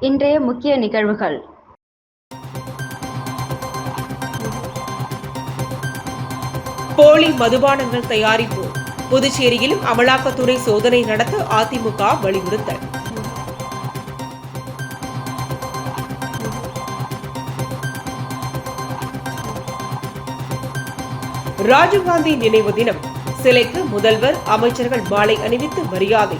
இன்றைய முக்கிய நிகழ்வுகள். போலி மதுபானங்கள் தயாரிப்பு. புதுச்சேரியிலும் அமலாக்கத்துறை சோதனை நடத்த அதிமுக வலியுறுத்தல். ராஜீவ்காந்தி நினைவு தினம். சிலைக்கு முதல்வர் அமைச்சர்கள் மாலை அணிவித்து மரியாதை.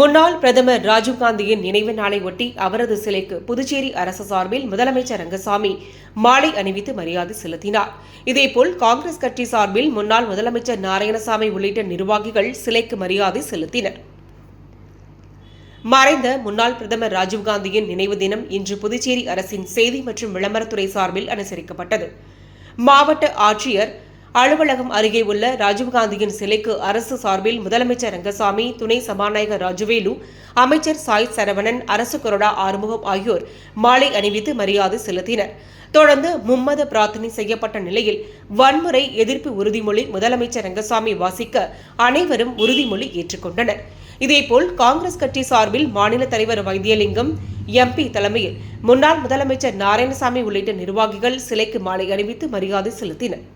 முன்னாள் பிரதமர் ராஜீவ்காந்தியின் நினைவு நாளை ஒட்டி அவரது சிலைக்கு புதுச்சேரி அரசு சார்பில் முதலமைச்சர் ரங்கசாமி மாலை அணிவித்து மரியாதை செலுத்தினார். இதேபோல் காங்கிரஸ் கட்சி சார்பில் முன்னாள் முதலமைச்சர் நாராயணசாமி உள்ளிட்ட நிர்வாகிகள் சிலைக்கு மரியாதை செலுத்தினர். மறைந்த முன்னாள் பிரதமர் ராஜீவ்காந்தியின் நினைவு தினம் இன்று புதுச்சேரி அரசின் செய்தி மற்றும் விளம்பரத்துறை சார்பில் அனுசரிக்கப்பட்டது. மாவட்ட ஆட்சியர் அலுவலகம் அருகே உள்ள ராஜீவ்காந்தியின் சிலைக்கு அரசு சார்பில் முதலமைச்சர் ரங்கசாமி துணை சபாநாயகர் ராஜுவேலு அமைச்சர் சாய் சரவணன் அரசு கொறடா ஆறுமுகம் ஆகியோர் மாலை அணிவித்து மரியாதை செலுத்தினர். தொடர்ந்து மும்மத பிரார்த்தனை செய்யப்பட்ட நிலையில் வன்முறை எதிர்ப்பு உறுதிமொழி முதலமைச்சர் ரங்கசாமி வாசிக்க அனைவரும் உறுதிமொழி ஏற்றுக்கொண்டனர். இதேபோல் காங்கிரஸ் கட்சி சார்பில் மாநில தலைவர் வைத்தியலிங்கம் எம்பி தலைமையில் முன்னாள் முதலமைச்சர் நாராயணசாமி உள்ளிட்ட நிர்வாகிகள் சிலைக்கு மாலை அணிவித்து மரியாதை செலுத்தினர்.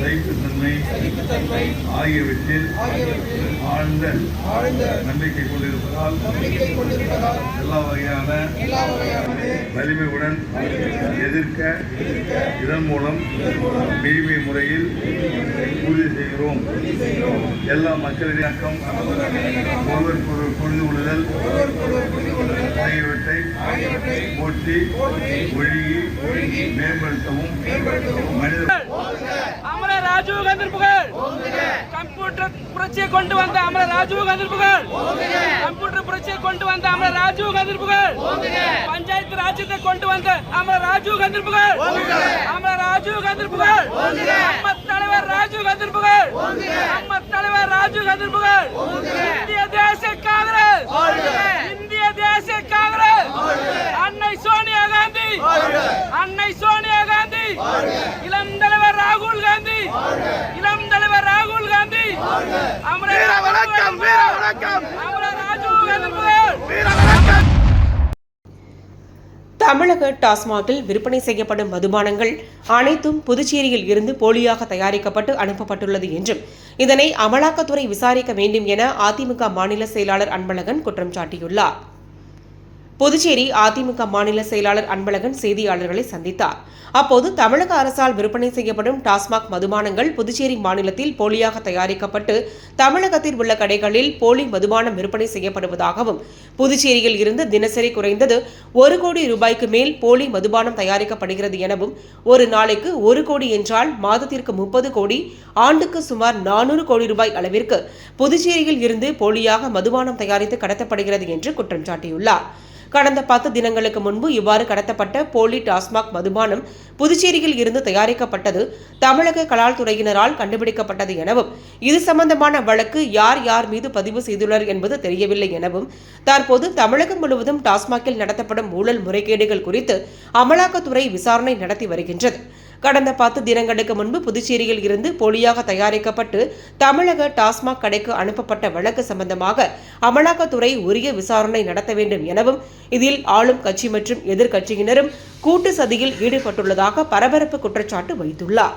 சகிப்புத்தன்மை ஆகியவற்றில் ஆழ்ந்த நம்பிக்கை கொண்டிருப்பதால் எல்லா வகையான வலிமையுடன் எதிர்க்க இதன் மூலம் விரிமை முறையில் உறுதி செய்கிறோம். எல்லா மக்களிடம் ஒருவருக்கொருவர் புரிந்து கொள்ளுதல் ஆகியவற்றை போற்றி ஒழுகி மேம்படுத்தவும் மனித அமர ராஜீவ் காந்தி புகழ். கம்ப்யூட்டர் புரட்சியை கொண்டு வந்த அமர ராஜீவ் காந்தி புகழ். கம்ப்யூட்டர் புரட்சியை கொண்டு வந்த அமர ராஜீவ் காந்தி புகழ். பஞ்சாயத்து ராஜ்யத்தை கொண்டு வந்த அமர ராஜீவ் காந்தி புகழ். அமர ராஜீவ் காந்தி புகழ். நம்ம தலைவர் ராஜீவ் காந்தி புகழ். நம்ம தலைவர் ராஜீவ் காந்தி புகழ். இந்திய தேசிய காங்கிரஸ். இந்திய தேசிய காங்கிரஸ். அன்னை சோனியா காந்தி. அன்னை சோனியா காந்தி. இளம் தலைவர் ராகுல் காந்தி. இளம் தலைவர் ராகுல் காந்தி. அமர வணக்கம் வீர வணக்கம் அமர ராஜீவ் காந்தி தமிழக டாஸ்மாகில் விற்பனை செய்யப்படும் மதுபானங்கள் அனைத்தும் புதுச்சேரியில் இருந்து போலியாக தயாரிக்கப்பட்டு அனுப்பப்பட்டுள்ளது என்றும் இதனை அமலாக்கத்துறை விசாரிக்க வேண்டும் என அதிமுக மாநில செயலாளர் அன்பழகன் குற்றம் சாட்டியுள்ளார். புதுச்சேரி அதிமுக மாநில செயலாளர் அன்பழகன் செய்தியாளர்களை சந்தித்தார். அப்போது தமிழக அரசால் விற்பனை செய்யப்படும் டாஸ்மாக் மதுபானங்கள் புதுச்சேரி மாநிலத்தில் போலியாக தயாரிக்கப்பட்டு தமிழகத்தில் உள்ள கடைகளில் போலி மதுபானம் விற்பனை செய்யப்படுவதாகவும் புதுச்சேரியில் இருந்து தினசரி குறைந்தது ஒரு கோடி ரூபாய்க்கு மேல் போலி மதுபானம் தயாரிக்கப்படுகிறது எனவும் ஒரு நாளைக்கு ஒரு கோடி என்றால் மாதத்திற்கு முப்பது கோடி ஆண்டுக்கு சுமார் நானூறு கோடி ரூபாய் அளவிற்கு புதுச்சேரியில் இருந்து போலியாக மதுபானம் தயாரித்து கடத்தப்படுகிறது என்று குற்றம் சாட்டியுள்ளார். கடந்த பத்து தினங்களுக்கு முன்பு இவ்வாறு கடத்தப்பட்ட போலி டாஸ்மாக் மதுபானம் புதுச்சேரியில் இருந்து தயாரிக்கப்பட்டது. தமிழக கலால் துறையினரால் கண்டுபிடிக்கப்பட்டது எனவும் இது சம்பந்தமான வழக்கு யார் யார் மீது பதிவு செய்துள்ளனர் என்பது தெரியவில்லை எனவும் தற்போது தமிழகம் முழுவதும் டாஸ்மாகில் நடத்தப்படும் ஊழல் முறைகேடுகள் குறித்து அமலாக்கத்துறை விசாரணை நடத்தி வருகின்றது. கடந்த பத்து தினங்களுக்கு முன்பு புதுச்சேரியில் இருந்து போலியாக தயாரிக்கப்பட்டு தமிழக டாஸ்மாக் கடைக்கு அனுப்பப்பட்ட வழக்கு சம்பந்தமாக அமலாக்கத்துறை உரிய விசாரணை நடத்த வேண்டும் எனவும் இதில் ஆளும் கட்சி மற்றும் எதிர்க்கட்சியினரும் கூட்டு சதியில் ஈடுபட்டுள்ளதாக பரபரப்பு குற்றச்சாட்டு வைத்துள்ளார்.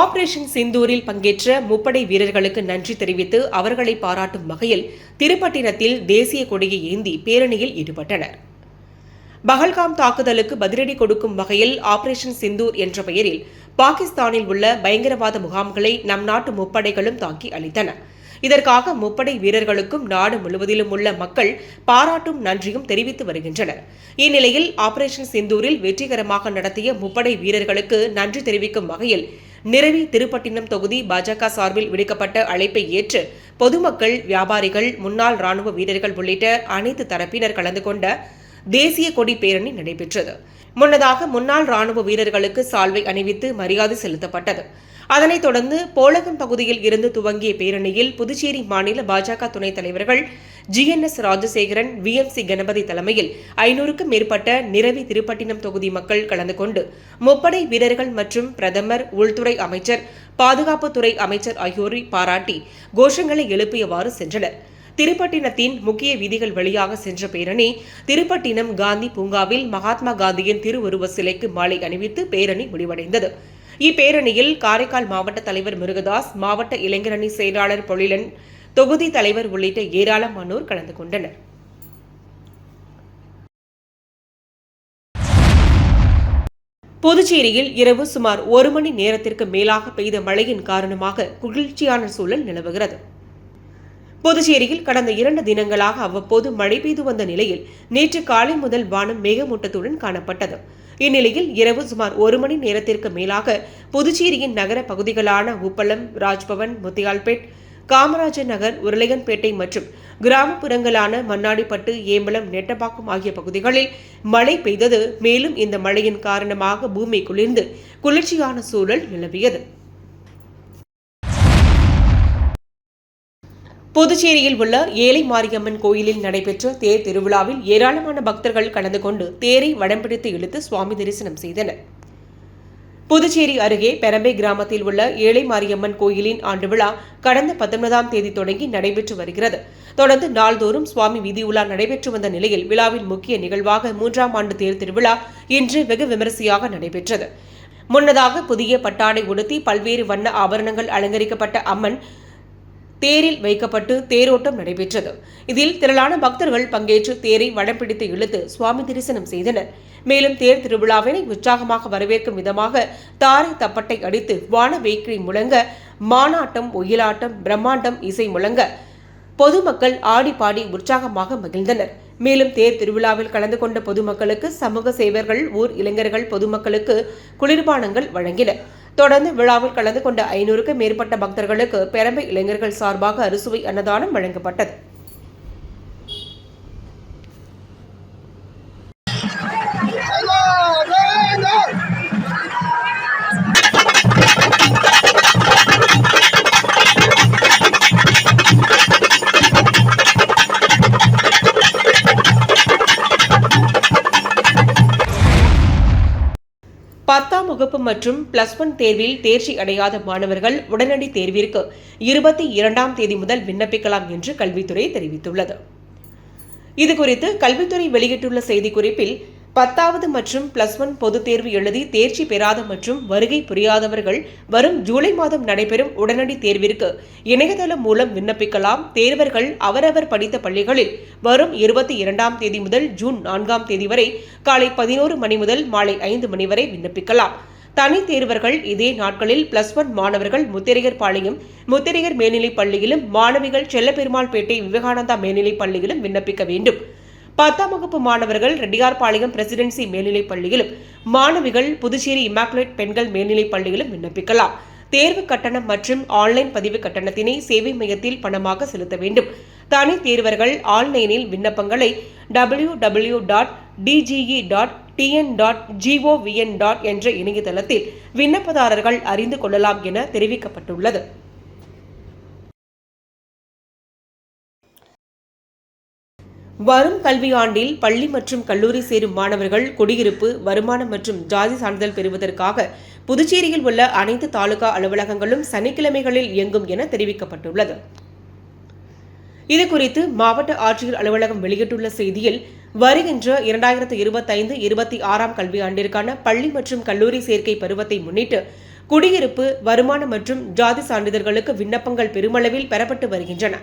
ஆபரேஷன் சிந்தூரில் பங்கேற்ற முப்படை வீரர்களுக்கு நன்றி தெரிவித்து அவர்களை பாராட்டும் வகையில் திருப்பட்டினத்தில் தேசிய கொடியை ஏந்தி பேரணியில் ஈடுபட்டனர். பகல்காம் தாக்குதலுக்கு பதிலடி கொடுக்கும் வகையில் ஆபரேஷன் சிந்தூர் என்ற பெயரில் பாகிஸ்தானில் உள்ள பயங்கரவாத முகாம்களை நம் நாட்டு முப்படைகளும் தாக்கி அளித்தன இதற்காக முப்படை வீரர்களுக்கும் நாடு முழுவதிலும் உள்ள மக்கள் பாராட்டும் நன்றியும் தெரிவித்து வருகின்றனர். இந்நிலையில் ஆபரேஷன் சிந்தூரில் வெற்றிகரமாக நடத்திய முப்படை வீரர்களுக்கு நன்றி தெரிவிக்கும் வகையில் நிரவி திருப்பட்டினம் தொகுதி பாஜக சார்பில் விடுக்கப்பட்ட அழைப்பை ஏற்று பொதுமக்கள் வியாபாரிகள் முன்னாள் ராணுவ வீரர்கள் உள்ளிட்ட அனைத்து தரப்பினர் கலந்து கொண்ட தேசிய கொடி பேரணி நடைபெற்றது. முன்னதாக முன்னாள் ராணுவ வீரர்களுக்கு சால்வை அணிவித்து மரியாதை செலுத்தப்பட்டது. அதனைத் தொடர்ந்து போலகம் பகுதியில் இருந்து துவங்கிய பேரணியில் புதுச்சேரி மாநில பாஜக துணைத் தலைவர்கள் ஜிஎன்எஸ் ராஜசேகரன் விஎம்சி கணபதி தலைமையில் ஐநூறுக்கும் மேற்பட்ட நிரவி திருப்பட்டினம் தொகுதி மக்கள் கலந்து கொண்டு முப்படை வீரர்கள் மற்றும் பிரதமர் உள்துறை அமைச்சர் பாதுகாப்புத்துறை அமைச்சர் ஆகியோரை பாராட்டி கோஷங்களை எழுப்பியவாறு சென்றனர். திருப்பட்டினத்தின் முக்கிய வீதிகள் வழியாக சென்ற பேரணி திருப்பட்டினம் காந்தி பூங்காவில் மகாத்மா காந்தியின் திருவுருவ சிலைக்கு மாலை அணிவித்து பேரணி முடிவடைந்தது. இப்பேரணியில் காரைக்கால் மாவட்ட தலைவர் முருகதாஸ் மாவட்ட இளைஞரணி செயலாளர் பொழிலன் தொகுதி தலைவர் உள்ளிட்ட ஏராளமானோர் கலந்து கொண்டனர். புதுச்சேரியில் இரவு சுமார் ஒரு மணி நேரத்திற்கு மேலாக பெய்த மழையின் காரணமாக குளிர்ச்சியான சூழல் நிலவுகிறது. புதுச்சேரியில் கடந்த இரண்டு தினங்களாக அவ்வப்போது மழை பெய்து வந்த நிலையில் நேற்று காலை முதல் வானம் மேகமூட்டத்துடன் காணப்பட்டது. இந்நிலையில் இரவு சுமார் ஒரு மணி நேரத்திற்கு மேலாக புதுச்சேரியின் நகர பகுதிகளான உப்பளம் ராஜ்பவன் முத்தியால்பேட் காமராஜர் நகர் உருளையன்பேட்டை மற்றும் கிராமப்புறங்களான மண்ணாடிப்பட்டு ஏம்பலம் நெட்டப்பாக்கம் ஆகிய பகுதிகளில் மழை பெய்தது. மேலும் இந்த மழையின் காரணமாக பூமி குளிர்ந்து குளிர்ச்சியான சூழல் நிலவியது. புதுச்சேரியில் உள்ள ஏழை மாரியம்மன் கோயிலில் நடைபெற்ற தேர் திருவிழாவில் ஏராளமான பக்தர்கள் கலந்து கொண்டு தேரை வடம்பிடித்து இழுத்து சுவாமி தரிசனம் செய்தனர். புதுச்சேரி அருகே பெரம்பை கிராமத்தில் உள்ள ஏழை மாரியம்மன் கோயிலின் ஆண்டு விழா கடந்த பத்தொன்பதாம் தேதி தொடங்கி நடைபெற்று வருகிறது. தொடர்ந்து நாள்தோறும் சுவாமி வீதி உலா நடைபெற்று வந்த நிலையில் விழாவின் முக்கிய நிகழ்வாக மூன்றாம் ஆண்டு தேர் திருவிழா இன்று வெகு விமரிசையாக நடைபெற்றது. முன்னதாக புதிய பட்டாடை உடுத்தி பல்வேறு வண்ண ஆபரணங்கள் அலங்கரிக்கப்பட்ட அம்மன் தேரில் வைக்கப்பட்டு தேரோட்டம் நடைபெற்றது. இதில் திரளான பக்தர்கள் பங்கேற்று தேரை வடம் பிடித்து இழுத்து சுவாமி தரிசனம் செய்தனர். மேலும் தேர் திருவிழாவினை உற்சாகமாக வரவேற்கும் விதமாக தாரை தப்பட்டை அடித்து வான வேக்கிரி முழங்க மானாட்டம் ஒயிலாட்டம் பிரம்மாண்டம் இசை முழங்க பொதுமக்கள் ஆடி பாடி உற்சாகமாக மகிழ்ந்தனர். மேலும் தேர் திருவிழாவில் கலந்து கொண்ட பொதுமக்களுக்கு சமூக சேவர்கள் ஊர் இளைஞர்கள் பொதுமக்களுக்கு குளிர்பானங்கள் வழங்கினர். தொடர்ந்து விழாவில் கலந்து கொண்ட ஐநூறுக்கும் மேற்பட்ட பக்தர்களுக்கு பெரம்பை இளைஞர்கள் சார்பாக அறுசுவை அன்னதானம் வழங்கப்பட்டது. வகுப்பு மற்றும் பிளஸ் ஒன் தேர்வில் தேர்ச்சி அடையாத மாணவர்கள் உடனடி தேர்விற்கு இருபத்தி இரண்டாம் தேதி முதல் விண்ணப்பிக்கலாம் என்று கல்வித்துறை தெரிவித்துள்ளது. இதுகுறித்து கல்வித்துறை வெளியிட்டுள்ள செய்திக்குறிப்பில் பத்தாவது மற்றும் பிளஸ் ஒன் பொதுத் தேர்வு எழுதி தேர்ச்சி பெறாத மற்றும் வருகை புரியாதவர்கள் வரும் ஜூலை மாதம் நடைபெறும் உடனடி தேர்விற்கு இணையதளம் மூலம் விண்ணப்பிக்கலாம். தேர்வர்கள் அவரவர் படித்த பள்ளிகளில் வரும் இருபத்தி இரண்டாம் தேதி முதல் ஜூன் நான்காம் தேதி வரை காலை பதினோரு மணி முதல் மாலை ஐந்து மணி வரை விண்ணப்பிக்கலாம். தனித்தேர்வர்கள் இதே நாட்களில் பிளஸ் ஒன் மாணவர்கள் முத்திரையர் பாளையம் முத்திரையர் மேல்நிலைப் பள்ளியிலும் மாணவிகள் செல்லப்பெருமாள்பேட்டை விவேகானந்தா மேல்நிலைப் பள்ளியிலும் விண்ணப்பிக்க வேண்டும். பத்தாம் வகுப்பு மாணவர்கள் ரெட்டியார்பாளையம் பிரசிடென்சி மேல்நிலைப் பள்ளியிலும் மாணவிகள் புதுச்சேரி இமாக்குலேட் பெண்கள் மேல்நிலைப் பள்ளியிலும் விண்ணப்பிக்கலாம். தேர்வு கட்டணம் மற்றும் ஆன்லைன் பதிவு கட்டணத்தினை சேவை மையத்தில் பணமாக செலுத்த வேண்டும். தனி தேர்வர்கள் ஆன்லைனில் விண்ணப்பங்களை W W dot D G E dot T N dot G O V N dot என்ற இணையதளத்தில் விண்ணப்பதாரர்கள் அறிந்து கொள்ளலாம் என தெரிவிக்கப்பட்டுள்ளது. வரும் கல்வியாண்டில் பள்ளி மற்றும் கல்லூரி சேரும் மாணவர்கள் குடியிருப்பு வருமானம் மற்றும் ஜாதி சான்றிதழ் பெறுவதற்காக புதுச்சேரியில் உள்ள அனைத்து தாலுகா அலுவலகங்களும் சனிக்கிழமைகளில் இயங்கும் என தெரிவிக்கப்பட்டுள்ளது. இதுகுறித்து மாவட்ட ஆட்சியர் அலுவலகம் வெளியிட்டுள்ள செய்தியில் வருகின்ற இரண்டாயிரத்து இருபத்தைந்து இருபத்தி ஆறாம் கல்வியாண்டிற்கான பள்ளி மற்றும் கல்லூரி சேர்க்கை பருவத்தை முன்னிட்டு குடியிருப்பு வருமானம் மற்றும் ஜாதி சான்றிதழ்களுக்கு விண்ணப்பங்கள் பெருமளவில் பெறப்பட்டு வருகின்றன.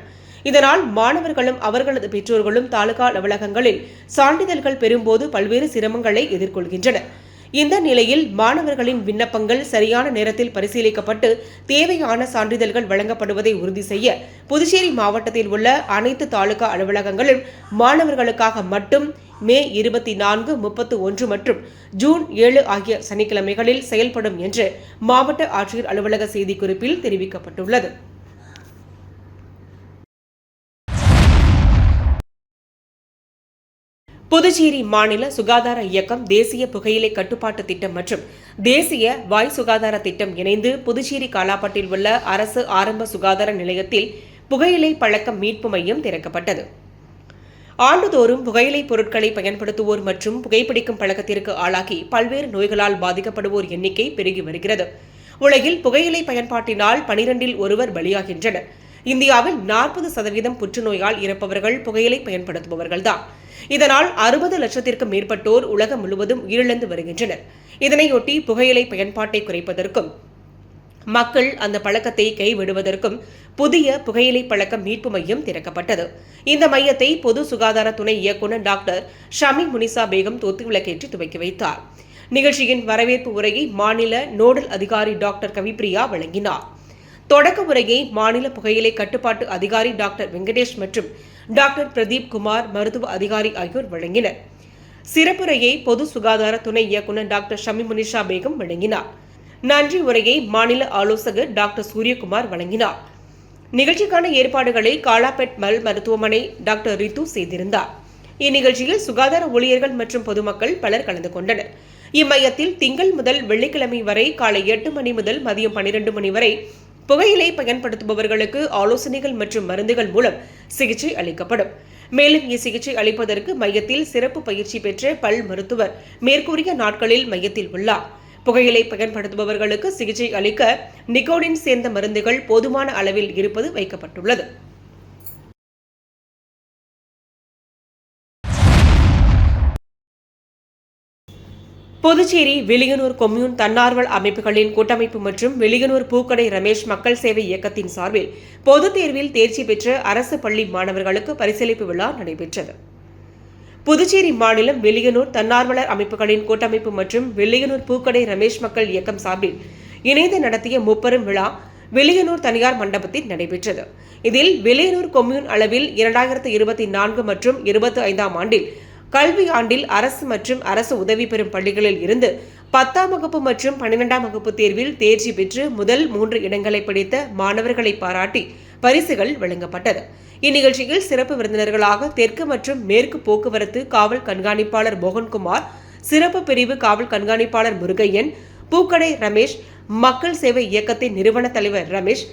இதனால் மாணவர்களும் அவர்களது பெற்றோர்களும் தாலுகா அலுவலகங்களில் சான்றிதழ்கள் பெறும்போது பல்வேறு சிரமங்களை எதிர்கொள்கின்றனர். இந்த நிலையில் மாணவர்களின் விண்ணப்பங்கள் சரியான நேரத்தில் பரிசீலிக்கப்பட்டு தேவையான சான்றிதழ்கள் வழங்கப்படுவதை உறுதி செய்ய புதுச்சேரி மாவட்டத்தில் உள்ள அனைத்து தாலுகா அலுவலகங்களும் மாணவர்களுக்காக மட்டும் மே இருபத்தி நான்கு முப்பத்து ஒன்று மற்றும் ஜூன் ஏழு ஆகிய சனிக்கிழமைகளில் செயல்படும் என்று மாவட்ட ஆட்சியர் அலுவலக செய்திக்குறிப்பில் தெரிவிக்கப்பட்டுள்ளது. புதுச்சேரி மாநில சுகாதார இயக்கம் தேசிய புகையிலை கட்டுப்பாட்டு திட்டம் மற்றும் தேசிய வாய் சுகாதார திட்டம் இணைந்து புதுச்சேரி காலாப்பட்டில் உள்ள அரசு ஆரம்ப சுகாதார நிலையத்தில் புகையிலை பழக்கம் மீட்பு மையம் திறக்கப்பட்டது. ஆண்டுதோறும் புகையிலை பொருட்களை பயன்படுத்துவோர் மற்றும் புகைப்பிடிக்கும் பழக்கத்திற்கு ஆளாகி பல்வேறு நோய்களால் பாதிக்கப்படுவோர் எண்ணிக்கை பெருகி வருகிறது. உலகில் புகையிலை பயன்பாட்டினால் பனிரெண்டில் ஒருவர் பலியாகின்றனர். இந்தியாவில் நாற்பது சதவீதம் புற்றுநோயால் இறப்பவர்கள் புகையிலை பயன்படுத்துபவர்கள்தான். இதனால் அறுபது லட்சத்திற்கும் மேற்பட்டோர் உலகம் முழுவதும் உயிரிழந்து வருகின்றனர். இதனையொட்டி புகையிலை பயன்பாட்டை குறைப்பதற்கும் மக்கள் அந்த பழக்கத்தை கைவிடுவதற்கும் புதிய புகையிலை பழக்க மீட்பு மையம் திறக்கப்பட்டது. இந்த மையத்தை பொது சுகாதார துணை இயக்குநர் டாக்டர் ஷமி முனிசா பேகம் தொத்து விளக்கேற்றி துவக்கி வைத்தார். நிகழ்ச்சியின் வரவேற்பு உரையை மாநில நோடல் அதிகாரி டாக்டர் கவிப்ரியா வழங்கினார். தொடக்க உரையை மாநில புகையிலை கட்டுப்பாட்டு அதிகாரி டாக்டர் வெங்கடேஷ் மற்றும் டாக்டர் பிரதீப் குமார் மருத்துவ அதிகாரி ஆகியோர் வழங்கினர். சிறப்புரையை பொது சுகாதார துணை இயக்குநர் டாக்டர் ஷமி முனிஷா பேகம் வழங்கினார். நன்றி உரையை மாநில ஆலோசகர் டாக்டர் சூரியகுமார் வழங்கினார். நிகழ்ச்சிக்கான ஏற்பாடுகளை காலாபெட் மல் மருத்துவமனை டாக்டர் ரித்து செய்திருந்தார். இந்நிகழ்ச்சியில் சுகாதார ஊழியர்கள் மற்றும் பொதுமக்கள் பலர் கலந்து கொண்டனர். இம்மையத்தில் திங்கள் முதல் வெள்ளிக்கிழமை வரை காலை எட்டு மணி முதல் மதியம் பனிரெண்டு மணி வரை புகையிலை பயன்படுத்துபவர்களுக்கு ஆலோசனைகள் மற்றும் மருந்துகள் மூலம் சிகிச்சை அளிக்கப்படும். மேலும் இச்சிகிச்சை அளிப்பதற்கு மையத்தில் சிறப்பு பயிற்சி பெற்ற பல் மருத்துவர் மேற்கூறிய நாட்களில் மையத்தில் உள்ளார். புகையிலை பயன்படுத்துபவர்களுக்கு சிகிச்சை அளிக்க நிக்கோடின் சேர்ந்த மருந்துகள் போதுமான அளவில் இருப்பது வைக்கப்பட்டுள்ளது. புதுச்சேரி வெளியனூர் கொம்யூன் தன்னார்வல் அமைப்புகளின் கூட்டமைப்பு மற்றும் வெளியனூர் பூக்கடை ரமேஷ் மக்கள் சேவை இயக்கத்தின் சார்பில் பொதுத் தேர்வில் தேர்ச்சி பெற்ற அரசு பள்ளி மாணவர்களுக்கு பரிசீலிப்பு விழா நடைபெற்றது. புதுச்சேரி மாநிலம் வெளியனூர் தன்னார்வலர் அமைப்புகளின் கூட்டமைப்பு மற்றும் வெளியனூர் பூக்கடை ரமேஷ் மக்கள் இயக்கம் சார்பில் இணைந்து நடத்திய முப்பெரும் விழா வெளியனூர் தனியார் மண்டபத்தில் நடைபெற்றது. இதில் வெளியனூர் கொம்யூன் அளவில் இரண்டாயிரத்து இருபத்தி நான்கு மற்றும் இருபத்தி ஐந்தாம் ஆண்டில் கல்வி ஆண்டில் அரசு மற்றும் அரசு உதவி பெறும் பள்ளிகளில் இருந்து பத்தாம் வகுப்பு மற்றும் பன்னிரெண்டாம் வகுப்பு தேர்வில் தேர்ச்சி பெற்று முதல் மூன்று இடங்களை பிடித்த மாணவர்களை பாராட்டி பரிசுகள் வழங்கப்பட்டது. இந்நிகழ்ச்சியில் சிறப்பு விருந்தினர்களாக தெற்கு மற்றும் மேற்கு போக்குவரத்து காவல் கண்காணிப்பாளர் மோகன்குமார் சிறப்பு பிரிவு காவல் கண்காணிப்பாளர் முருகையன் பூக்கடை ரமேஷ் மக்கள் சேவை இயக்கத்தின் நிறுவன தலைவர் ரமேஷ்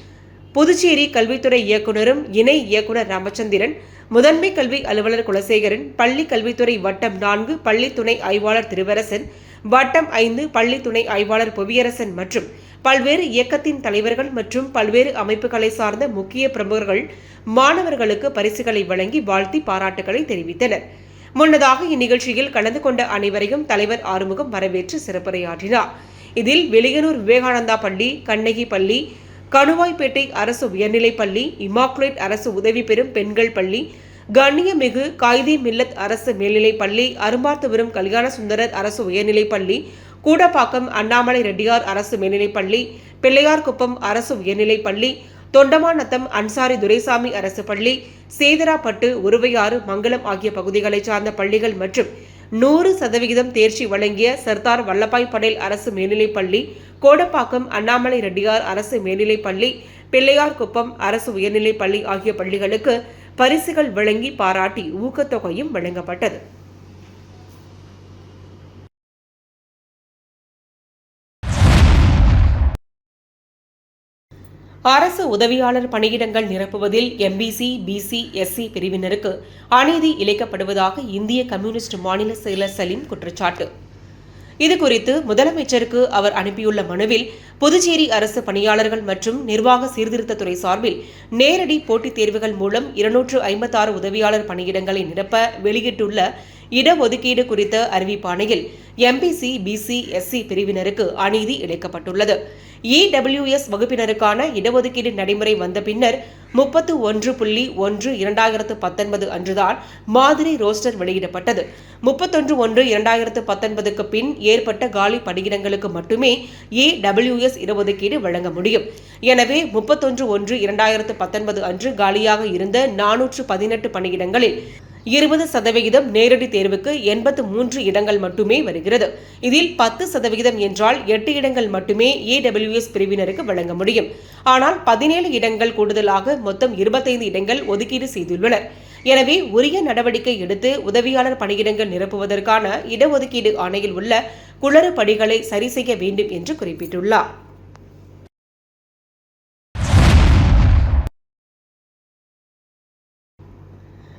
புதுச்சேரி கல்வித்துறை இயக்குனரும் இணை இயக்குனர் ராமச்சந்திரன் முதன்மை கல்வி அலுவலர் குலசேகரன் பள்ளி கல்வித்துறை வட்டம் நான்கு பள்ளி துணை ஆய்வாளர் திருவரசன் வட்டம் ஐந்து பள்ளி துணை ஆய்வாளர் புவியரசன் மற்றும் பல்வேறு இயக்கத்தின் தலைவர்கள் மற்றும் பல்வேறு அமைப்புகளை சார்ந்த முக்கிய பிரமுகர்கள் மாணவர்களுக்கு பரிசுகளை வழங்கி வாழ்த்தி பாராட்டுகளை தெரிவித்தனர். முன்னதாக இந்நிகழ்ச்சியில் கலந்து கொண்ட அனைவரையும் தலைவர் ஆறுமுகம் வரவேற்று சிறப்புரையாற்றினார். இதில் வெளியனூர் விவேகானந்தா பள்ளி கண்ணகி பள்ளி கணுவாய்பேட்டை அரசு உயர்நிலைப் பள்ளி இமாக்குலேட் அரசு உதவி பெறும் பெண்கள் பள்ளி கண்ணியமிகு காய்தி மில்லத் அரசு மேல்நிலைப் பள்ளி அரும்பார்த்தபுரம் கல்யாண சுந்தரர் அரசு உயர்நிலைப் பள்ளி கூடப்பாக்கம் அண்ணாமலை ரெட்டியார் அரசு மேல்நிலைப் பள்ளி பிள்ளையார்குப்பம் அரசு உயர்நிலைப் பள்ளி தொண்டமாநத்தம் அன்சாரி துரைசாமி அரசு பள்ளி சேதராப்பட்டு உருவையாறு மங்கலம் ஆகிய பகுதிகளைச் சார்ந்த பள்ளிகள் மற்றும் நூறு சதவிகிதம் தேர்ச்சி வழங்கிய சர்தார் வல்லபாய் படேல் அரசு மேல்நிலைப்பள்ளி கோடப்பாக்கம் அண்ணாமலை ரெட்டியார் அரசு மேல்நிலைப்பள்ளி பிள்ளையார்குப்பம் அரசு உயர்நிலைப் பள்ளி ஆகிய பள்ளிகளுக்கு பரிசுகள் வழங்கி பாராட்டி ஊக்கத்தொகையும் வழங்கப்பட்டது. அரசு உதவியாளர் பணியிடங்கள் நிரப்புவதில் எம்பிசி பிசி எஸ்சி பிரிவினருக்கு அநீதி இழைக்கப்படுவதாக இந்திய கம்யூனிஸ்ட் மாநில செயலர் சலீம் குற்றச்சாட்டு. இதுகுறித்து முதலமைச்சருக்கு அவர் அனுப்பியுள்ள மனுவில் புதுச்சேரி அரசு பணியாளர்கள் மற்றும் நிர்வாக சீர்திருத்தத்துறை சார்பில் நேரடி போட்டித் தேர்வுகள் மூலம் இருநூற்று ஐம்பத்தாறு உதவியாளர் பணியிடங்களை நிரப்ப வெளியிட்டுள்ள இடஒதுக்கீடு குறித்த அறிவிப்பாணையில் எம்பிசி பிசி எஸ்சி பிரிவினருக்கு அநீதி இழைக்கப்பட்டுள்ளது. இடபிள்யூஎஸ் வகுப்பினருக்கான இடஒதுக்கீடு நடைமுறை வந்த பின்னர் முப்பத்து ஒன்று புள்ளி ஒன்று இரண்டாயிரத்து பத்தொன்பது அன்றுதான் மாதிரி ரோஸ்டர் வெளியிடப்பட்டது. முப்பத்தொன்று ஒன்று இரண்டாயிரத்து பத்தொன்பதுக்கு பின் ஏற்பட்ட காலி பணியிடங்களுக்கு மட்டுமே இடபிள்யூஎஸ் இடஒதுக்கீடு வழங்க முடியும். எனவே முப்பத்தொன்று ஒன்று இரண்டாயிரத்து பத்தொன்பது அன்று காலியாக இருந்த நானூற்று பதினெட்டு பணியிடங்களில் இருபது சதவிகிதம் நேரடி தேர்வுக்கு எண்பத்து மூன்று இடங்கள் மட்டுமே வருகிறது. இதில் பத்து சதவிகிதம் என்றால் எட்டு இடங்கள் மட்டுமே ஏடபிள்யூஎஸ் பிரிவினருக்கு வழங்க முடியும். ஆனால் பதினேழு இடங்கள் கூடுதலாக மொத்தம் இருபத்தைந்து இடங்கள் ஒதுக்கீடு செய்துள்ளனர். எனவே உரிய நடவடிக்கை எடுத்து உதவியாளர் பணியிடங்கள் நிரப்புவதற்கான இடஒதுக்கீடு ஆணையில் உள்ள குளறு படிகளை சரி செய்ய வேண்டும் என்று குறிப்பிட்டுள்ளார்.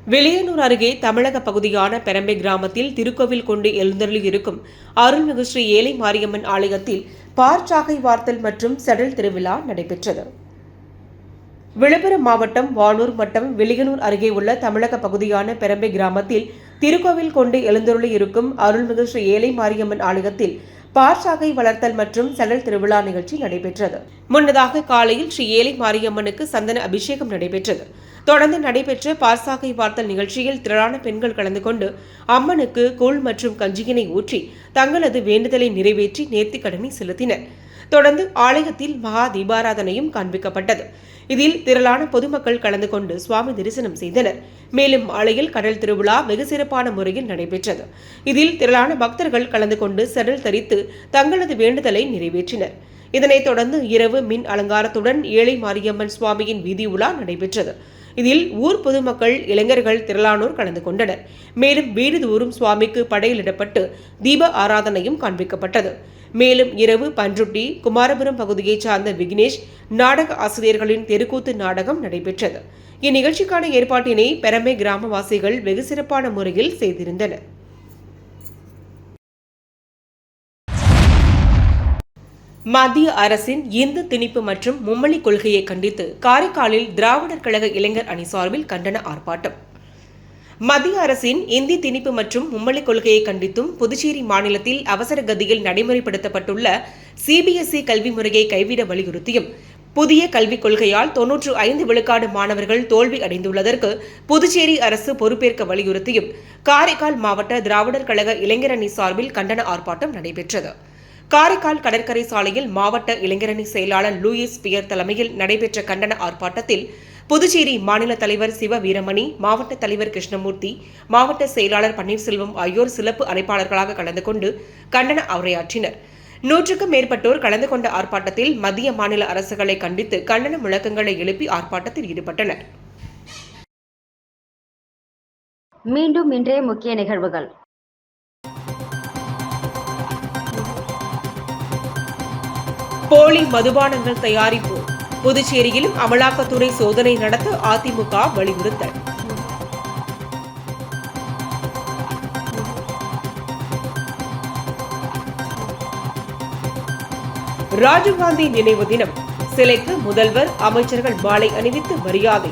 வெளியனூர் அருகே தமிழக பகுதியான பெரம்பை கிராமத்தில் திருக்கோவில் கொண்டு எழுந்தருளி இருக்கும் அருள்மிகு ஸ்ரீ ஏலை மாரியம்மன் ஆலயத்தில் பார்ச்சாகை வார்த்தல் மற்றும் செடல் திருவிழா நடைபெற்றது. விழுப்புரம் மாவட்டம் வானூர் மட்டம் வெளியனூர் அருகே உள்ள தமிழக பகுதியான பெரம்பை கிராமத்தில் திருக்கோவில் கொண்டு எழுந்தருளி இருக்கும் அருள்மிகு ஸ்ரீ ஏலை மாரியம்மன் ஆலயத்தில் பார்ச்சாகை வளர்த்தல் மற்றும் செடல் திருவிழா நிகழ்ச்சி நடைபெற்றது. முன்னதாக காலையில் ஸ்ரீ ஏலை மாரியம்மனுக்கு சந்தன அபிஷேகம் நடைபெற்றது. தொடர்ந்து நடைபெற்ற பார்சாகை வார்த்தல் நிகழ்ச்சியில் திரளான பெண்கள் கலந்து கொண்டு அம்மனுக்கு கூழ் மற்றும் கஞ்சியினை ஊற்றி தங்களது வேண்டுதலை நிறைவேற்றி நேர்த்திக்கடனை செலுத்தினர். தொடர்ந்து ஆலயத்தில் மகா தீபாராதனையும் காண்பிக்கப்பட்டது. இதில் திரளான பொதுமக்கள் கலந்து கொண்டு சுவாமி தரிசனம் செய்தனர். மேலும் ஆலயில் கடல் திருவிழா வெகு சிறப்பான முறையில் நடைபெற்றது. இதில் திரளான பக்தர்கள் கலந்து கொண்டு செடல் தரித்து தங்களது வேண்டுதலை நிறைவேற்றினர். இதனைத் தொடர்ந்து இரவு மின் அலங்காரத்துடன் ஏழை மாரியம்மன் சுவாமியின் வீதி உலா நடைபெற்றது. இதில் ஊர் பொதுமக்கள் இளைஞர்கள் திரளானோர் கலந்து கொண்டனர். மேலும் வீடுதோறும் சுவாமிக்கு படையலிடப்பட்டு தீப ஆராதனையும் காண்பிக்கப்பட்டது. மேலும் இரவு பன்ருட்டி குமாரபுரம் பகுதியைச் சார்ந்த விக்னேஷ் நாடக ஆசிரியர்களின் தெருக்கூத்து நாடகம் நடைபெற்றது. இந்நிகழ்ச்சிக்கான ஏற்பாட்டினை பெரம்பை கிராமவாசிகள் வெகு சிறப்பான முறையில் செய்திருந்தனர். மத்திய அரசின் இந்து திணிப்பு மற்றும் மும்மொழி கொள்கையை கண்டித்து காரைக்காலில் திராவிடர் கழக இளைஞர் அணி சார்பில் கண்டன ஆர்ப்பாட்டம். மத்திய அரசின் இந்தி திணிப்பு மற்றும் மும்மொழி கொள்கையை கண்டித்தும் புதுச்சேரி மாநிலத்தில் அவசர கதியில் நடைமுறைப்படுத்தப்பட்டுள்ள சிபிஎஸ்இ கல்வி முறையை கைவிட வலியுறுத்தியும் புதிய கல்விக் கொள்கையால் தொன்னூற்று ஐந்து விழுக்காடு மாணவர்கள் தோல்வி அடைந்துள்ளதற்கு புதுச்சேரி அரசு பொறுப்பேற்க வலியுறுத்தியும் காரைக்கால் மாவட்ட திராவிடர் கழக இளைஞரணி சார்பில் கண்டன ஆர்ப்பாட்டம் நடைபெற்றது. காரைக்கால் கடற்கரை சாலையில் மாவட்ட இளைஞரணி செயலாளர் லூயிஸ் பியர் தலைமையில் நடைபெற்ற கண்டன ஆர்ப்பாட்டத்தில் புதுச்சேரி மாநில தலைவர் சிவ வீரமணி மாவட்ட தலைவர் கிருஷ்ணமூர்த்தி மாவட்ட செயலாளர் பன்னீர்செல்வம் ஆகியோர் சிறப்பு அழைப்பாளர்களாக கலந்து கொண்டு கண்டன உரையாற்றினர். நூற்றுக்கும் மேற்பட்டோர் கலந்து கொண்ட ஆர்ப்பாட்டத்தில் மத்திய மாநில அரசுகளை கண்டித்து கண்டன முழக்கங்களை எழுப்பி ஆர்ப்பாட்டத்தில் ஈடுபட்டனர். மீண்டும் இன்றைய முக்கிய நிகழ்வுகள். போலி மதுபானங்கள் தயாரிப்பு புதுச்சேரியிலும் அமலாக்கத்துறை சோதனை நடத்த அதிமுக வலியுறுத்தல். ராஜீவ்காந்தி நினைவு தினம். சிலைக்கு முதல்வர் அமைச்சர்கள் மாலை அணிவித்து மரியாதை.